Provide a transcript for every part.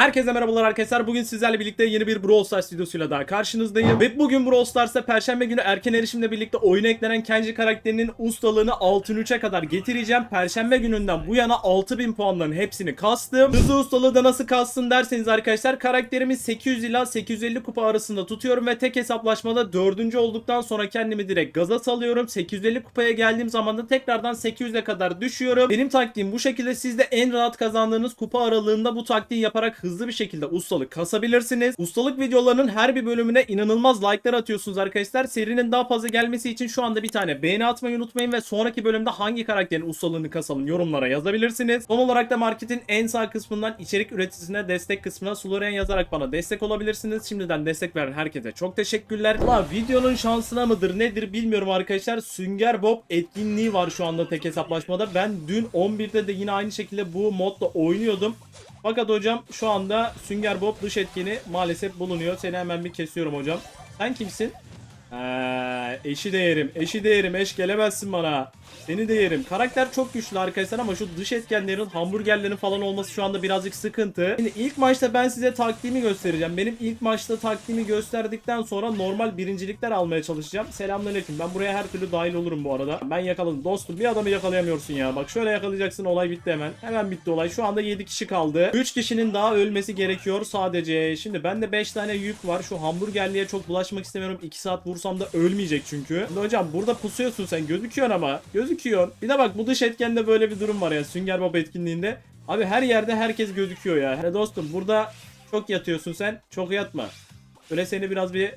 Herkese merhabalar arkadaşlar. Bugün sizlerle birlikte yeni bir Brawl Stars videosuyla daha karşınızdayım. Ve bugün Brawl Stars'ta Perşembe günü erken erişimle birlikte oyuna eklenen Kenji karakterinin ustalığını altın 3'e kadar getireceğim. Perşembe gününden bu yana 6000 puanların hepsini kastım. Hızlı ustalığı da nasıl kastın derseniz arkadaşlar karakterimi 800 ila 850 kupa arasında tutuyorum ve tek hesaplaşmada 4. olduktan sonra kendimi direkt gaza salıyorum. 850 kupaya geldiğim zaman da tekrardan 800'e kadar düşüyorum. Benim taktiğim bu şekilde siz de en rahat kazandığınız kupa aralığında bu taktiği yaparak hızlı bir şekilde ustalık kasabilirsiniz. Ustalık videolarının her bir bölümüne inanılmaz like'lar atıyorsunuz arkadaşlar. Serinin daha fazla gelmesi için şu anda bir tane beğeni atmayı unutmayın ve sonraki bölümde hangi karakterin ustalığını kasalım yorumlara yazabilirsiniz. Son olarak da marketin en sağ kısmından içerik üreticisine destek kısmına Sulorian yazarak bana destek olabilirsiniz. Şimdiden destek veren herkese çok teşekkürler. Valla videonun şansına mıdır nedir bilmiyorum arkadaşlar. Sünger Bob etkinliği var şu anda tek hesaplaşmada. Ben dün 11'de de yine aynı şekilde bu modla oynuyordum. Fakat hocam şu anda Sünger Bob dış etkeni maalesef bulunuyor. Seni hemen bir kesiyorum hocam. Sen kimsin? Ee, eşi de yerim. Eşi de yerim. Eş gelemezsin bana. Seni de yerim. Karakter çok güçlü arkadaşlar ama şu dış etkenlerin, hamburgerlerin falan olması şu anda birazcık sıkıntı. Şimdi ilk maçta ben size taktiğimi göstereceğim. Benim ilk maçta taktiğimi gösterdikten sonra normal birincilikler almaya çalışacağım. Selamünaleyküm. Ben buraya her türlü dahil olurum bu arada. Ben yakaladım. Dostum bir adamı yakalayamıyorsun ya. Bak şöyle yakalayacaksın olay bitti hemen. Hemen bitti olay. Şu anda 7 kişi kaldı. 3 kişinin daha ölmesi gerekiyor sadece. Şimdi bende 5 tane yük var. Şu hamburgerliğe çok bulaşmak istemiyorum. 2 saat vursam da ölmeyecek çünkü. Şimdi hocam burada pusuyorsun sen. Gözüküyorsun ama. Gözüküyor. Bir de bak bu dış etkende böyle bir durum var ya. Sünger Bob etkinliğinde. Abi her yerde herkes gözüküyor ya. He dostum burada çok yatıyorsun sen. Çok yatma. Böyle seni biraz bir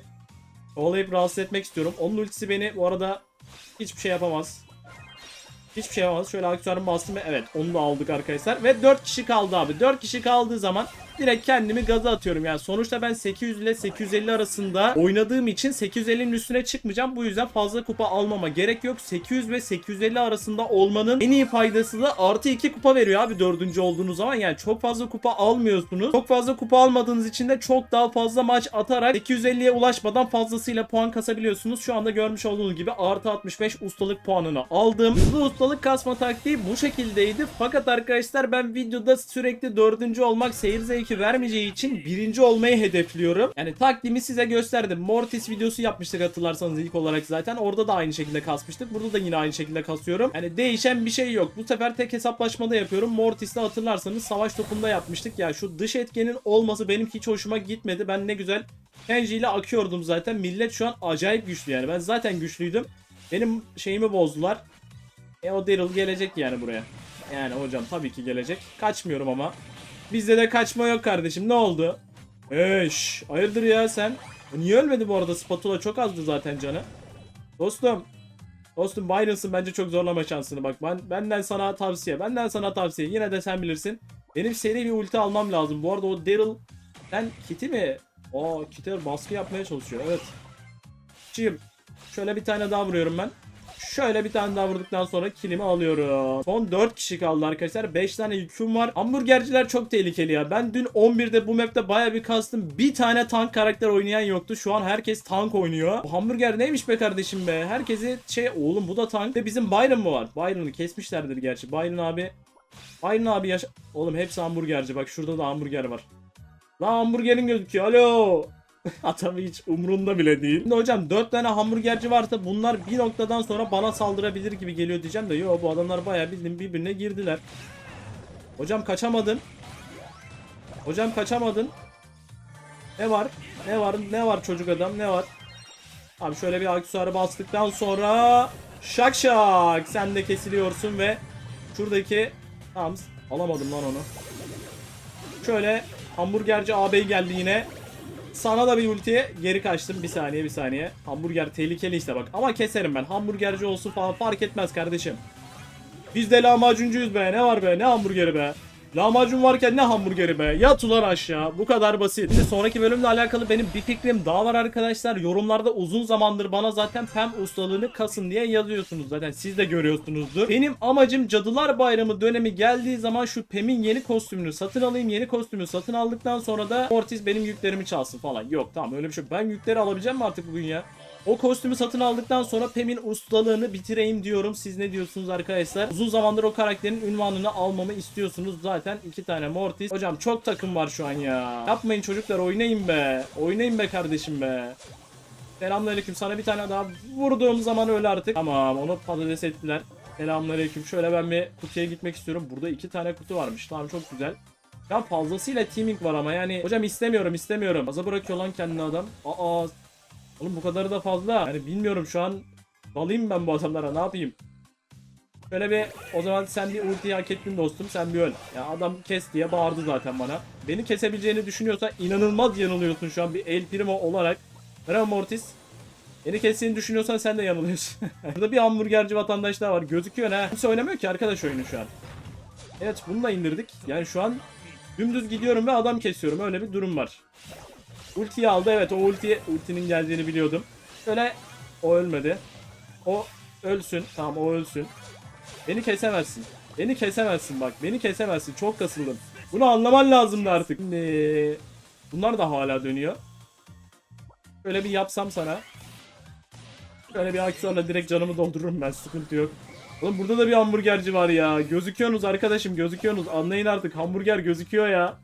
olayıp rahatsız etmek istiyorum. Onun ultisi beni bu arada hiçbir şey yapamaz. Hiçbir şey yapamaz. Şöyle aksesuarımı bastım ve evet onu da aldık arkadaşlar. Ve 4 kişi kaldı abi. 4 kişi kaldığı zaman direkt kendimi gaza atıyorum. Yani sonuçta ben 800 ile 850 arasında oynadığım için 850'nin üstüne çıkmayacağım. Bu yüzden fazla kupa almama gerek yok. 800 ve 850 arasında olmanın en iyi faydası da artı 2 kupa veriyor abi 4. olduğunuz zaman. Yani çok fazla kupa almıyorsunuz. Çok fazla kupa almadığınız için de çok daha fazla maç atarak 850'ye ulaşmadan fazlasıyla puan kasabiliyorsunuz. Şu anda görmüş olduğunuz gibi artı 65 ustalık puanını aldım. Hızlı ustalık kasma taktiği bu şekildeydi. Fakat arkadaşlar ben videoda sürekli dördüncü olmak seyir zevki vermeyeceği için birinci olmayı hedefliyorum. Yani taktiğimi size gösterdim. Mortis videosu yapmıştık hatırlarsanız ilk olarak zaten. Orada da aynı şekilde kasmıştık. Burada da yine aynı şekilde kasıyorum. Yani değişen bir şey yok. Bu sefer tek hesaplaşmada yapıyorum. Mortis'te hatırlarsanız savaş topunda yapmıştık. Ya şu dış etkenin olması benim hiç hoşuma gitmedi. Ben ne güzel Kenji ile akıyordum zaten. Millet şu an acayip güçlü yani. Ben zaten güçlüydüm. Benim şeyimi bozdular. E o Daryl gelecek yani buraya. Yani hocam tabii ki gelecek. Kaçmıyorum ama. Bizde de kaçma yok kardeşim. Ne oldu? Eş, hayırdır ya sen? O niye ölmedi bu arada? Spatula çok azdı zaten canı. Dostum. Dostum Byron'sın bence çok zorlama şansını bak. Ben benden sana tavsiye. Benden sana tavsiye. Yine de sen bilirsin. Benim seri bir ulti almam lazım. Bu arada o Daryl sen kiti mi? Aa kite baskı yapmaya çalışıyor. Evet. Çiğim. Şöyle bir tane daha vuruyorum ben. Şöyle bir tane daha vurduktan sonra kilimi alıyorum. Son 4 kişi kaldı arkadaşlar. 5 tane yüküm var. Hamburgerciler çok tehlikeli ya. Ben dün 11'de bu map'te baya bir kastım. Bir tane tank karakter oynayan yoktu. Şu an herkes tank oynuyor. Bu hamburger neymiş be kardeşim be? Herkesi şey oğlum bu da tank. Ve bizim Byron mu var? Byron'u kesmişlerdir gerçi. Byron abi. Byron abi yaşa... Oğlum hepsi hamburgerci. Bak şurada da hamburger var. Lan hamburgerin gözüküyor. Alo. Adam hiç umrunda bile değil. Şimdi hocam 4 tane hamburgerci varsa bunlar bir noktadan sonra bana saldırabilir gibi geliyor diyeceğim de yo bu adamlar bayağı bildiğin birbirine girdiler. Hocam kaçamadın. Hocam kaçamadın. Ne var? Ne var? Ne var çocuk adam? Ne var? Abi şöyle bir aksesuarı bastıktan sonra şak şak sen de kesiliyorsun ve şuradaki tamam alamadım lan onu. Şöyle hamburgerci ağabey geldi yine. Sana da bir ultiye geri kaçtım. Bir saniye bir saniye. Hamburger tehlikeli işte bak. Ama keserim ben. Hamburgerci olsun falan fark etmez kardeşim. Biz de lahmacuncuyuz be. Ne var be? Ne hamburgeri be? Lahmacun varken ne hamburgeri be? Yat ulan aşağı. Bu kadar basit. Şimdi sonraki bölümle alakalı benim bir fikrim daha var arkadaşlar. Yorumlarda uzun zamandır bana zaten Pem ustalığını kasın diye yazıyorsunuz. Zaten siz de görüyorsunuzdur. Benim amacım Cadılar Bayramı dönemi geldiği zaman şu Pem'in yeni kostümünü satın alayım. Yeni kostümü satın aldıktan sonra da Mortis benim yüklerimi çalsın falan. Yok tamam öyle bir şey. Ben yükleri alabileceğim mi artık bugün ya? O kostümü satın aldıktan sonra Pem'in ustalığını bitireyim diyorum. Siz ne diyorsunuz arkadaşlar? Uzun zamandır o karakterin ünvanını almamı istiyorsunuz. Zaten iki tane Mortis. Hocam çok takım var şu an ya. Yapmayın çocuklar oynayın be. Oynayın be kardeşim be. Selamünaleyküm. Sana bir tane daha vurduğum zaman öyle artık. Tamam onu patates ettiler. Selamünaleyküm. Şöyle ben bir kutuya gitmek istiyorum. Burada iki tane kutu varmış. Tamam çok güzel. Ya fazlasıyla teaming var ama yani hocam istemiyorum istemiyorum. Aza bırakıyor lan kendini adam. Aa oğlum bu kadarı da fazla. Yani bilmiyorum şu an dalayım ben bu adamlara ne yapayım. Şöyle bir o zaman sen bir ultiyi hak ettin dostum sen bir öl. Ya adam kes diye bağırdı zaten bana. Beni kesebileceğini düşünüyorsa inanılmaz yanılıyorsun şu an bir El Primo olarak. Merhaba Mortis. Beni kestiğini düşünüyorsan sen de yanılıyorsun. Burada bir hamburgerci vatandaş daha var. Gözüküyor ne? Kimse oynamıyor ki arkadaş oyunu şu an. Evet bunu da indirdik. Yani şu an dümdüz gidiyorum ve adam kesiyorum. Öyle bir durum var. Ultiyi aldı. Evet o ultiye ultinin geldiğini biliyordum. Şöyle o ölmedi. O ölsün. Tamam o ölsün. Beni kesemezsin. Beni kesemezsin bak. Beni kesemezsin. Çok kasıldım. Bunu anlaman lazımdı artık. Şimdi bunlar da hala dönüyor. Şöyle bir yapsam sana. Şöyle bir aksiyonla direkt canımı doldururum ben. Sıkıntı yok. Oğlum burada da bir hamburgerci var ya. Gözüküyorsunuz arkadaşım gözüküyorsunuz. Anlayın artık hamburger gözüküyor ya.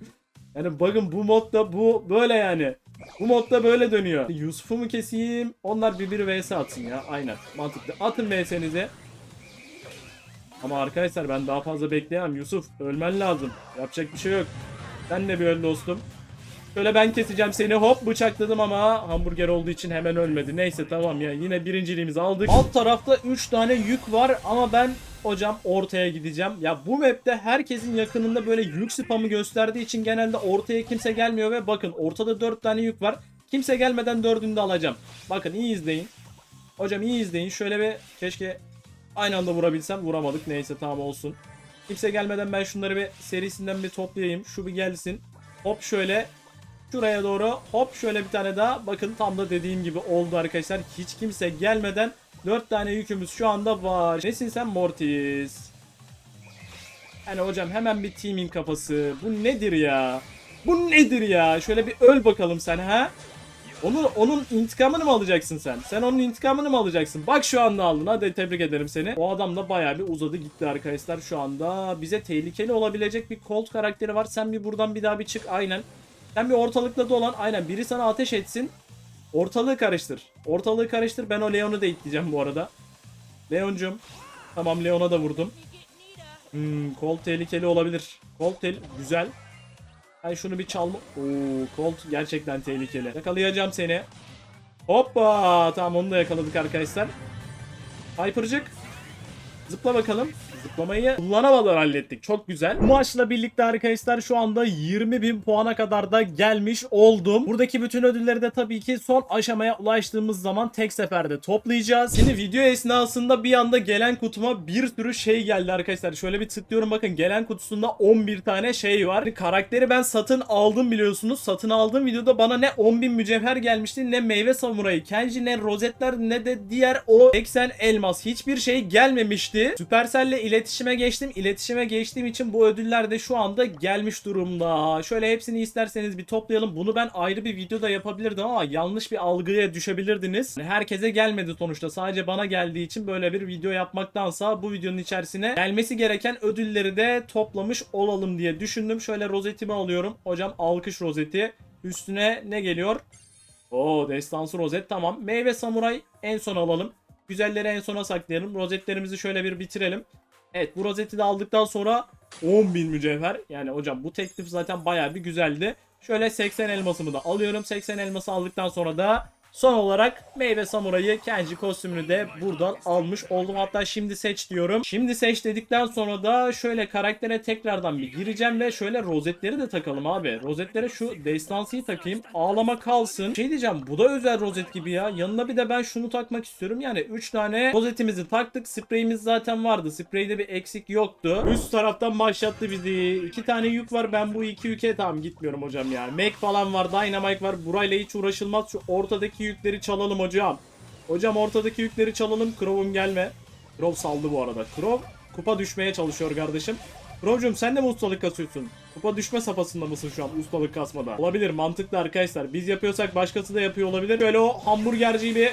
Yani bakın bu modda bu böyle yani. Bu modda böyle dönüyor. Yusuf'u mu keseyim? Onlar bir bir vs atsın ya. Aynen. Mantıklı. Atın vs'nizi. Ama arkadaşlar ben daha fazla bekleyemem. Yusuf ölmen lazım. Yapacak bir şey yok. Sen de bir öl dostum. Şöyle ben keseceğim seni hop bıçakladım ama hamburger olduğu için hemen ölmedi. Neyse tamam ya yine birinciliğimizi aldık. Alt tarafta 3 tane yük var ama ben hocam ortaya gideceğim. Ya bu map'te herkesin yakınında böyle yük spamı gösterdiği için genelde ortaya kimse gelmiyor ve bakın ortada 4 tane yük var. Kimse gelmeden dördünü de alacağım. Bakın iyi izleyin. Hocam iyi izleyin. Şöyle bir keşke aynı anda vurabilsem. Vuramadık. Neyse tamam olsun. Kimse gelmeden ben şunları bir serisinden bir toplayayım. Şu bir gelsin. Hop şöyle Şuraya doğru hop şöyle bir tane daha. Bakın tam da dediğim gibi oldu arkadaşlar. Hiç kimse gelmeden 4 tane yükümüz şu anda var. Nesin sen Mortis? Yani hocam hemen bir teaming kafası. Bu nedir ya? Bu nedir ya? Şöyle bir öl bakalım sen ha? Onu, onun intikamını mı alacaksın sen? Sen onun intikamını mı alacaksın? Bak şu anda aldın. Hadi tebrik ederim seni. O adam da bayağı bir uzadı gitti arkadaşlar. Şu anda bize tehlikeli olabilecek bir Colt karakteri var. Sen bir buradan bir daha bir çık. Aynen. Sen bir ortalıkta dolan. Aynen biri sana ateş etsin. Ortalığı karıştır. Ortalığı karıştır. Ben o Leon'u da itleyeceğim bu arada. Leon'cum. Tamam Leon'a da vurdum. Hmm, Colt tehlikeli olabilir. Colt tel güzel. Ben şunu bir çalma... Oo, Colt gerçekten tehlikeli. Yakalayacağım seni. Hoppa! Tamam onu da yakaladık arkadaşlar. Hyper'cık. Zıpla bakalım. Zıplamayı kullanamadan hallettik. Çok güzel. Bu maçla birlikte arkadaşlar şu anda 20 bin puana kadar da gelmiş oldum. Buradaki bütün ödülleri de tabii ki son aşamaya ulaştığımız zaman tek seferde toplayacağız. Şimdi video esnasında bir anda gelen kutuma bir sürü şey geldi arkadaşlar. Şöyle bir tıklıyorum bakın gelen kutusunda 11 tane şey var. Karakteri ben satın aldım biliyorsunuz. Satın aldığım videoda bana ne 10 bin mücevher gelmişti ne meyve samurayı, Kenji ne rozetler ne de diğer o 80 elmas hiçbir şey gelmemişti. Supercell'le iletişime geçtim. İletişime geçtiğim için bu ödüller de şu anda gelmiş durumda. Şöyle hepsini isterseniz bir toplayalım. Bunu ben ayrı bir videoda yapabilirdim ama yanlış bir algıya düşebilirdiniz. Herkese gelmedi sonuçta. Sadece bana geldiği için böyle bir video yapmaktansa bu videonun içerisine gelmesi gereken ödülleri de toplamış olalım diye düşündüm. Şöyle rozetimi alıyorum. Hocam alkış rozeti. Üstüne ne geliyor? Oo destansı rozet tamam. Meyve samuray en son alalım. Güzelleri en sona saklayalım. Rozetlerimizi şöyle bir bitirelim. Evet bu rozeti de aldıktan sonra 10.000 mücevher. Yani hocam bu teklif zaten bayağı bir güzeldi. Şöyle 80 elmasımı da alıyorum. 80 elması aldıktan sonra da son olarak meyve samurayı Kenji kostümünü de buradan almış oldum. Hatta şimdi seç diyorum. Şimdi seç dedikten sonra da şöyle karaktere tekrardan bir gireceğim ve şöyle rozetleri de takalım abi. Rozetlere şu destansıyı takayım. Ağlama kalsın. Şey diyeceğim bu da özel rozet gibi ya. Yanına bir de ben şunu takmak istiyorum. Yani 3 tane rozetimizi taktık. Spreyimiz zaten vardı. Spreyde bir eksik yoktu. Üst taraftan başlattı bizi. 2 tane yük var. Ben bu iki yüke tamam gitmiyorum hocam ya. Mac falan var. Dynamite var. Burayla hiç uğraşılmaz. Şu ortadaki yükleri çalalım hocam. Hocam ortadaki yükleri çalalım. Crow'um gelme. Crow saldı bu arada. Crow kupa düşmeye çalışıyor kardeşim. Crow'cum sen de mi ustalık kasıyorsun? Kupa düşme safhasında mısın şu an ustalık kasmada? Olabilir mantıklı arkadaşlar. Biz yapıyorsak başkası da yapıyor olabilir. Böyle o hamburgerciyi bir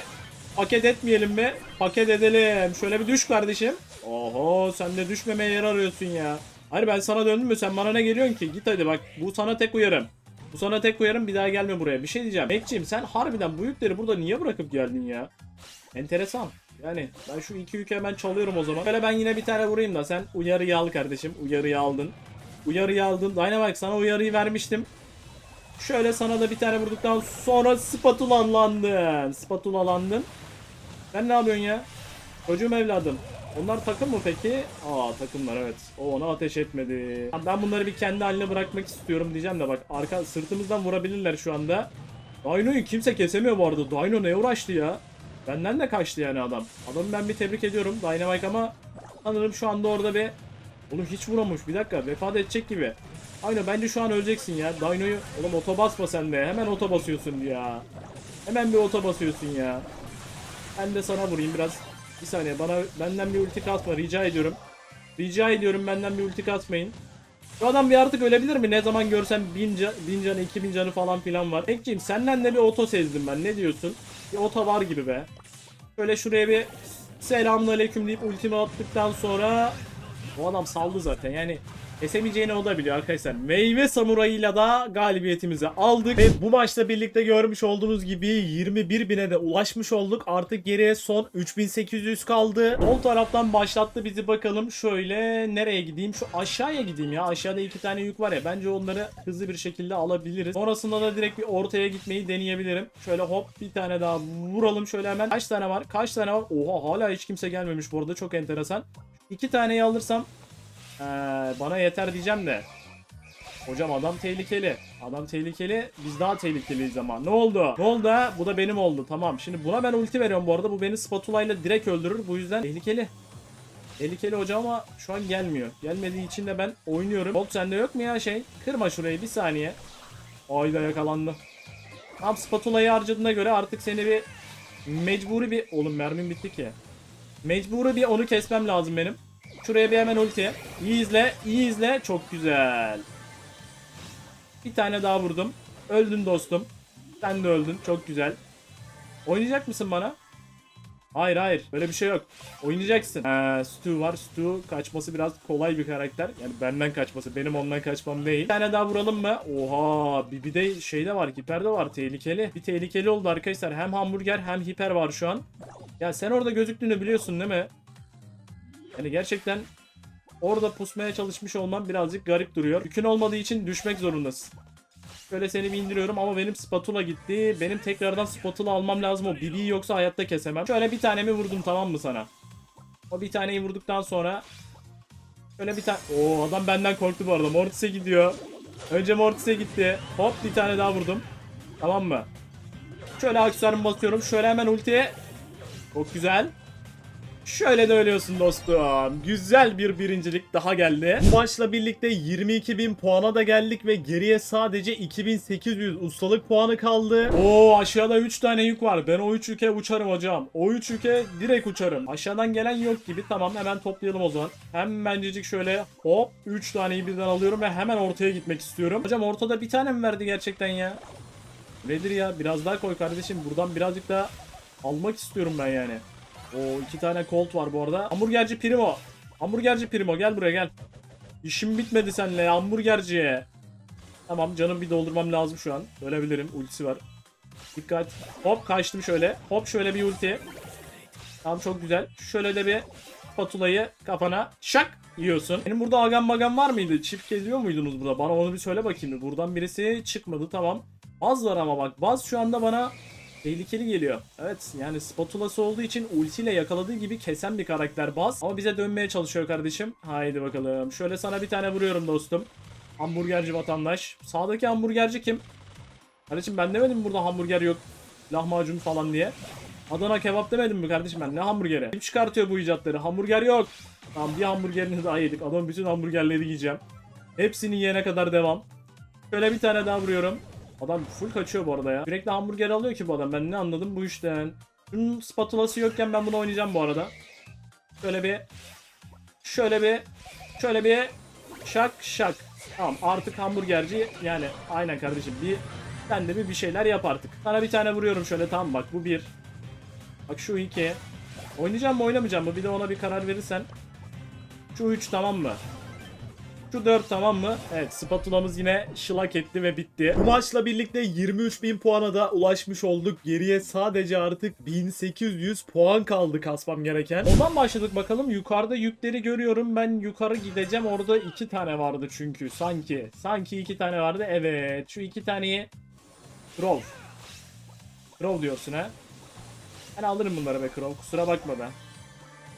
Paket etmeyelim mi? Paket edelim. Şöyle bir düş kardeşim. Oho sen de düşmemeye yer arıyorsun ya. Hayır ben sana döndüm mü sen bana ne geliyorsun ki? Git hadi bak bu sana tek uyarım. Bu sana tek uyarım bir daha gelme buraya. Bir şey diyeceğim. Bekçiyim sen harbiden bu yükleri burada niye bırakıp geldin ya? Enteresan. Yani ben şu iki yükü hemen çalıyorum o zaman. Böyle ben yine bir tane vurayım da sen uyarıyı al kardeşim. Uyarıyı aldın. Uyarıyı aldın. Dynamite sana uyarıyı vermiştim. Şöyle sana da bir tane vurduktan sonra spatulalandın. Spatulalandın. Sen ne yapıyorsun ya? Çocuğum evladım. Onlar takım mı peki? Aa takımlar evet. O ona ateş etmedi. Ben bunları bir kendi haline bırakmak istiyorum diyeceğim de bak arka sırtımızdan vurabilirler şu anda. Dino'yu kimse kesemiyor bu arada. Dino ne uğraştı ya? Benden de kaçtı yani adam. Adamı ben bir tebrik ediyorum. Dynamite ama sanırım şu anda orada bir... Oğlum hiç vuramış. Bir dakika vefat edecek gibi. Aynen bence şu an öleceksin ya. Dino'yu... Oğlum oto basma sen de. Hemen oto basıyorsun ya. Hemen bir oto basıyorsun ya. Ben de sana vurayım biraz. Bir saniye bana benden bir ulti kasma rica ediyorum. Rica ediyorum benden bir ulti kasmayın. Bu adam bir artık ölebilir mi? Ne zaman görsem bin, can, bin canı, iki bin canı falan filan var. Ekciğim senden de bir oto sezdim ben. Ne diyorsun? Bir oto var gibi be. Şöyle şuraya bir selamünaleyküm deyip ultimi attıktan sonra bu adam saldı zaten. Yani kesemeyeceğini o da biliyor arkadaşlar. Meyve samurayıyla da galibiyetimizi aldık. Ve bu maçla birlikte görmüş olduğunuz gibi 21 bine de ulaşmış olduk. Artık geriye son 3800 kaldı. Sol taraftan başlattı bizi bakalım. Şöyle nereye gideyim? Şu aşağıya gideyim ya. Aşağıda iki tane yük var ya. Bence onları hızlı bir şekilde alabiliriz. Sonrasında da direkt bir ortaya gitmeyi deneyebilirim. Şöyle hop bir tane daha vuralım şöyle hemen. Kaç tane var? Kaç tane var? Oha hala hiç kimse gelmemiş bu arada. Çok enteresan. İki taneyi alırsam ee, bana yeter diyeceğim de. Hocam adam tehlikeli. Adam tehlikeli. Biz daha tehlikeliyiz ama. Ne oldu? Ne oldu? Bu da benim oldu. Tamam. Şimdi buna ben ulti veriyorum bu arada. Bu beni spatula ile direkt öldürür. Bu yüzden tehlikeli. Tehlikeli hocam ama şu an gelmiyor. Gelmediği için de ben oynuyorum. Bolt sende yok mu ya şey? Kırma şurayı bir saniye. Ayda yakalandı. Tam spatula'yı harcadığına göre artık seni bir mecburi bir... Oğlum mermim bitti ki. Mecburi bir onu kesmem lazım benim. Şuraya bir hemen ulti. İyi izle, iyi izle. Çok güzel. Bir tane daha vurdum. Öldün dostum. Sen de öldün. Çok güzel. Oynayacak mısın bana? Hayır hayır. Böyle bir şey yok. Oynayacaksın. Ee, Stu var. Stu kaçması biraz kolay bir karakter. Yani benden kaçması. Benim ondan kaçmam değil. Bir tane daha vuralım mı? Oha. Bir, bir de şey de var. Hiper de var. Tehlikeli. Bir tehlikeli oldu arkadaşlar. Hem hamburger hem hiper var şu an. Ya sen orada gözüktüğünü biliyorsun değil mi? Yani gerçekten orada pusmaya çalışmış olmam birazcık garip duruyor. Yükün olmadığı için düşmek zorundasın. Şöyle seni bir indiriyorum ama benim spatula gitti. Benim tekrardan spatula almam lazım o BB'yi yoksa hayatta kesemem. Şöyle bir tanemi vurdum tamam mı sana? O bir taneyi vurduktan sonra Şöyle bir tane... Oo adam benden korktu bu arada. Mortis'e gidiyor. Önce Mortis'e gitti. Hop bir tane daha vurdum. Tamam mı? Şöyle aksesuarımı basıyorum. Şöyle hemen ultiye. Çok güzel. Şöyle de ölüyorsun dostum. Güzel bir birincilik daha geldi. Bu maçla birlikte 22.000 puana da geldik ve geriye sadece 2800 ustalık puanı kaldı. Oo aşağıda 3 tane yük var. Ben o 3 yüke uçarım hocam. O 3 yüke direkt uçarım. Aşağıdan gelen yok gibi. Tamam hemen toplayalım o zaman. Hemencecik şöyle hop 3 taneyi birden alıyorum ve hemen ortaya gitmek istiyorum. Hocam ortada bir tane mi verdi gerçekten ya? Nedir ya? Biraz daha koy kardeşim. Buradan birazcık daha almak istiyorum ben yani. O iki tane Colt var bu arada. Hamburgerci Primo. Hamburgerci Primo gel buraya gel. İşim bitmedi seninle hamburgerciye. Tamam canım bir doldurmam lazım şu an. Ölebilirim. Ultisi var. Dikkat. Hop kaçtım şöyle. Hop şöyle bir ulti. Tamam çok güzel. Şöyle de bir spatulayı kafana şak yiyorsun. Benim burada agam magam var mıydı? Çift geziyor muydunuz burada? Bana onu bir söyle bakayım. Buradan birisi çıkmadı tamam. Baz var ama bak. Baz şu anda bana tehlikeli geliyor. Evet yani spatulası olduğu için ultiyle yakaladığı gibi kesen bir karakter Baz. Ama bize dönmeye çalışıyor kardeşim. Haydi bakalım. Şöyle sana bir tane vuruyorum dostum. Hamburgerci vatandaş. Sağdaki hamburgerci kim? Kardeşim ben demedim burada hamburger yok. Lahmacun falan diye. Adana kebap demedim mi kardeşim ben? Ne hamburgeri? Kim çıkartıyor bu icatları? Hamburger yok. Tamam bir hamburgerini daha yedik. Adam bütün hamburgerleri yiyeceğim. Hepsini yiyene kadar devam. Şöyle bir tane daha vuruyorum. Adam full kaçıyor bu arada ya. Sürekli hamburger alıyor ki bu adam. Ben ne anladım bu işten. Bunun spatulası yokken ben bunu oynayacağım bu arada. Şöyle bir şöyle bir şöyle bir şak şak. Tamam artık hamburgerci yani aynen kardeşim bir sen de bir bir şeyler yap artık. Sana bir tane vuruyorum şöyle tamam bak bu bir. Bak şu iki. Oynayacağım mı oynamayacağım mı? Bir de ona bir karar verirsen. Şu 3 tamam mı? Şu 4 tamam mı? Evet spatulamız yine şılak etti ve bitti. Bu maçla birlikte 23.000 puana da ulaşmış olduk. Geriye sadece artık 1800 puan kaldı kasmam gereken. Ondan başladık bakalım. Yukarıda yükleri görüyorum. Ben yukarı gideceğim. Orada 2 tane vardı çünkü. Sanki. Sanki 2 tane vardı. Evet. Şu 2 taneyi Crow. Crow diyorsun ha. Ben alırım bunları be Crow. Kusura bakma be.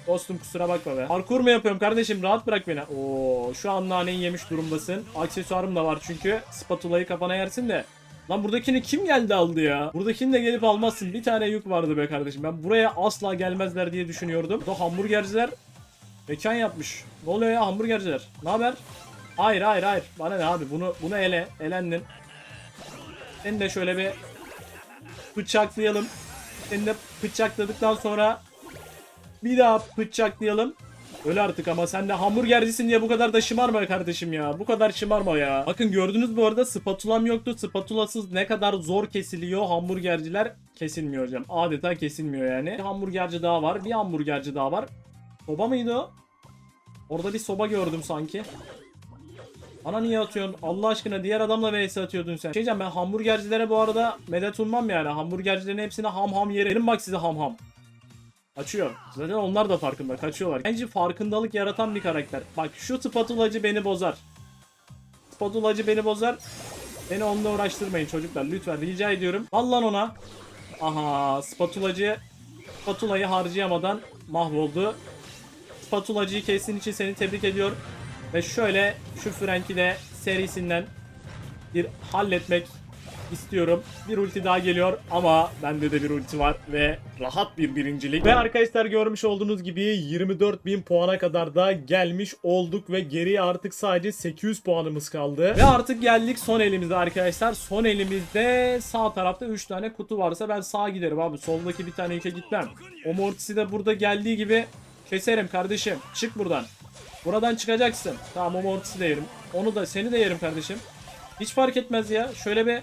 Dostum kusura bakma be. Parkur mu yapıyorum kardeşim? Rahat bırak beni. Oo, şu an naneyi yemiş durumdasın. Aksesuarım da var çünkü. Spatulayı kafana yersin de. Lan buradakini kim geldi aldı ya? Buradakini de gelip almazsın. Bir tane yük vardı be kardeşim. Ben buraya asla gelmezler diye düşünüyordum. Bu hamburgerciler mekan yapmış. Ne oluyor ya hamburgerciler? Ne haber? Hayır hayır hayır. Bana ne abi? Bunu bunu ele. Elendin. Seni de şöyle bir bıçaklayalım. Seni de bıçakladıktan sonra bir daha bıçaklayalım. Öyle artık ama sen de hamburgercisin diye bu kadar da şımarma kardeşim ya. Bu kadar şımarma ya. Bakın gördünüz bu arada spatulam yoktu. Spatulasız ne kadar zor kesiliyor hamburgerciler kesilmiyor hocam. Adeta kesilmiyor yani. Bir hamburgerci daha var. Bir hamburgerci daha var. Soba mıydı o? Orada bir soba gördüm sanki. Bana niye atıyorsun? Allah aşkına diğer adamla vs atıyordun sen. Şey ben hamburgercilere bu arada medet ummam yani. Hamburgercilerin hepsine ham ham yerim. bak size ham ham. Kaçıyor. Zaten onlar da farkında. Kaçıyorlar. Bence farkındalık yaratan bir karakter. Bak şu spatulacı beni bozar. Spatulacı beni bozar. Beni onunla uğraştırmayın çocuklar. Lütfen rica ediyorum. Al ona. Aha spatulacı spatulayı harcayamadan mahvoldu. Spatulacıyı kestiğin için seni tebrik ediyor. Ve şöyle şu Frank'i de serisinden bir halletmek istiyorum. Bir ulti daha geliyor ama bende de bir ulti var ve rahat bir birincilik. Ve arkadaşlar görmüş olduğunuz gibi 24.000 puana kadar da gelmiş olduk ve geriye artık sadece 800 puanımız kaldı. Ve artık geldik son elimizde arkadaşlar. Son elimizde sağ tarafta 3 tane kutu varsa ben sağa giderim abi. Soldaki bir tane yük'e gitmem. O Mortis'i de burada geldiği gibi keserim kardeşim. Çık buradan. Buradan çıkacaksın. Tamam o Mortis'i de yerim. Onu da seni de yerim kardeşim. Hiç fark etmez ya. Şöyle bir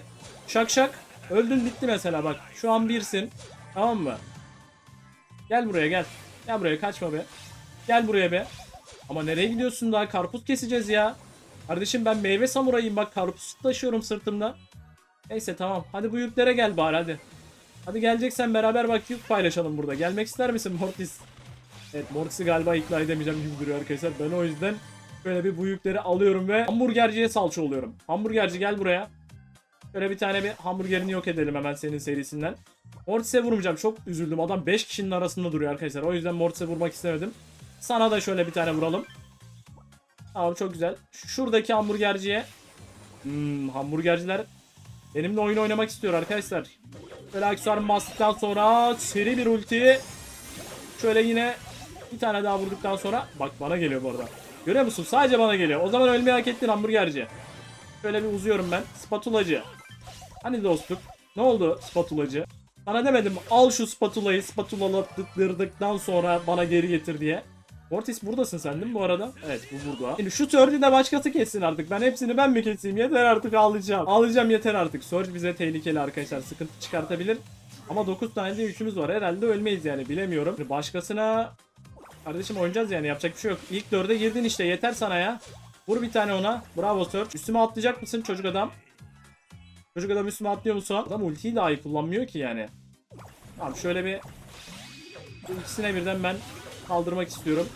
şak şak. Öldün bitti mesela bak. Şu an birsin. Tamam mı? Gel buraya gel. Gel buraya kaçma be. Gel buraya be. Ama nereye gidiyorsun daha? Karpuz keseceğiz ya. Kardeşim ben meyve samurayım bak karpuz taşıyorum sırtımda. Neyse tamam. Hadi bu yüklere gel bari hadi. Hadi geleceksen beraber bak yük paylaşalım burada. Gelmek ister misin Mortis? Evet Mortis'i galiba ikna edemeyeceğim gibi duruyor arkadaşlar. Ben o yüzden böyle bir bu yükleri alıyorum ve hamburgerciye salça oluyorum. Hamburgerci gel buraya. Şöyle bir tane bir hamburgerini yok edelim hemen senin serisinden. Mortis'e vurmayacağım. Çok üzüldüm. Adam 5 kişinin arasında duruyor arkadaşlar. O yüzden Mortis'e vurmak istemedim. Sana da şöyle bir tane vuralım. Tamam çok güzel. Şuradaki hamburgerciye. Hmm, hamburgerciler benimle oyun oynamak istiyor arkadaşlar. Böyle aksesuarımı bastıktan sonra seri bir ulti. Şöyle yine bir tane daha vurduktan sonra bak bana geliyor bu arada. Görüyor musun? Sadece bana geliyor. O zaman ölmeyi hak ettin hamburgerci. Şöyle bir uzuyorum ben. Spatulacı. Hani dostluk? Ne oldu spatulacı? Sana demedim mi? al şu spatulayı spatulalattıktan sonra bana geri getir diye. Mortis buradasın sen değil mi bu arada? Evet bu burada. Şimdi şu Surge'i de başkası kessin artık. Ben hepsini ben mi keseyim? Yeter artık ağlayacağım. Ağlayacağım yeter artık. Surge bize tehlikeli arkadaşlar. Sıkıntı çıkartabilir. Ama 9 tane de yükümüz var. Herhalde ölmeyiz yani bilemiyorum. Başkasına Kardeşim oynayacağız yani yapacak bir şey yok. İlk dörde girdin işte yeter sana ya. Vur bir tane ona. Bravo Surge. Üstüme atlayacak mısın çocuk adam? Çocuk adam üstüme atlıyor musun? Adam ultiyi dahi kullanmıyor ki yani. Tamam şöyle bir bu ikisine birden ben kaldırmak istiyorum.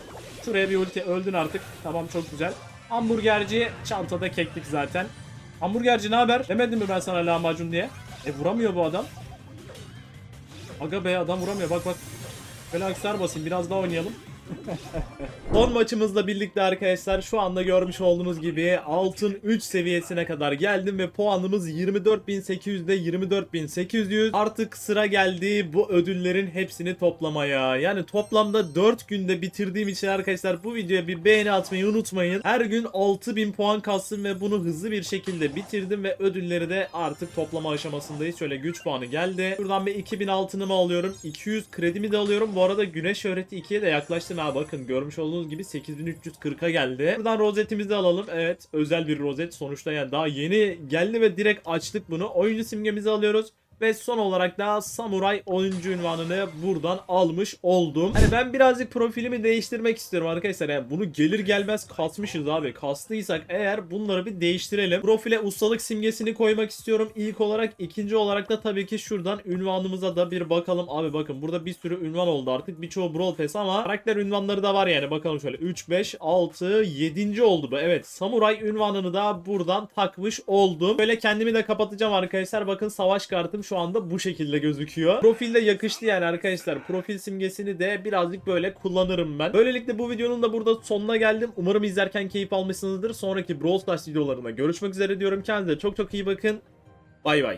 Şuraya bir ulti öldün artık. Tamam çok güzel. Hamburgerci çantada keklik zaten. Hamburgerci ne haber? Demedim mi ben sana lahmacun diye? E vuramıyor bu adam. Aga be adam vuramıyor bak bak. Aksar basayım biraz daha oynayalım. Son maçımızla birlikte arkadaşlar şu anda görmüş olduğunuz gibi altın 3 seviyesine kadar geldim ve puanımız 24.800'de 24.800. Artık sıra geldi bu ödüllerin hepsini toplamaya. Yani toplamda 4 günde bitirdiğim için arkadaşlar bu videoya bir beğeni atmayı unutmayın. Her gün 6000 puan kastım ve bunu hızlı bir şekilde bitirdim ve ödülleri de artık toplama aşamasındayız. Şöyle güç puanı geldi. Şuradan bir 2000 altınımı alıyorum. 200 kredimi de alıyorum. Bu arada güneş şöhreti 2'ye de yaklaştım ha bakın görmüş olduğunuz gibi 8340'a geldi. Buradan rozetimizi alalım. Evet özel bir rozet sonuçta yani daha yeni geldi ve direkt açtık bunu. Oyuncu simgemizi alıyoruz. Ve son olarak da samuray oyuncu ünvanını buradan almış oldum. Hani ben birazcık profilimi değiştirmek istiyorum arkadaşlar. Yani bunu gelir gelmez kasmışız abi. Kastıysak eğer bunları bir değiştirelim. Profile ustalık simgesini koymak istiyorum ilk olarak. ikinci olarak da tabii ki şuradan ünvanımıza da bir bakalım. Abi bakın burada bir sürü ünvan oldu artık. Birçoğu Brawl Pass ama karakter ünvanları da var yani. Bakalım şöyle 3, 5, 6, 7. oldu bu. Evet samuray ünvanını da buradan takmış oldum. Böyle kendimi de kapatacağım arkadaşlar. Bakın savaş kartım şu anda bu şekilde gözüküyor. Profilde yakıştı yani arkadaşlar. Profil simgesini de birazcık böyle kullanırım ben. Böylelikle bu videonun da burada sonuna geldim. Umarım izlerken keyif almışsınızdır. Sonraki Brawl Stars videolarında görüşmek üzere diyorum. Kendinize çok çok iyi bakın. Bay bay.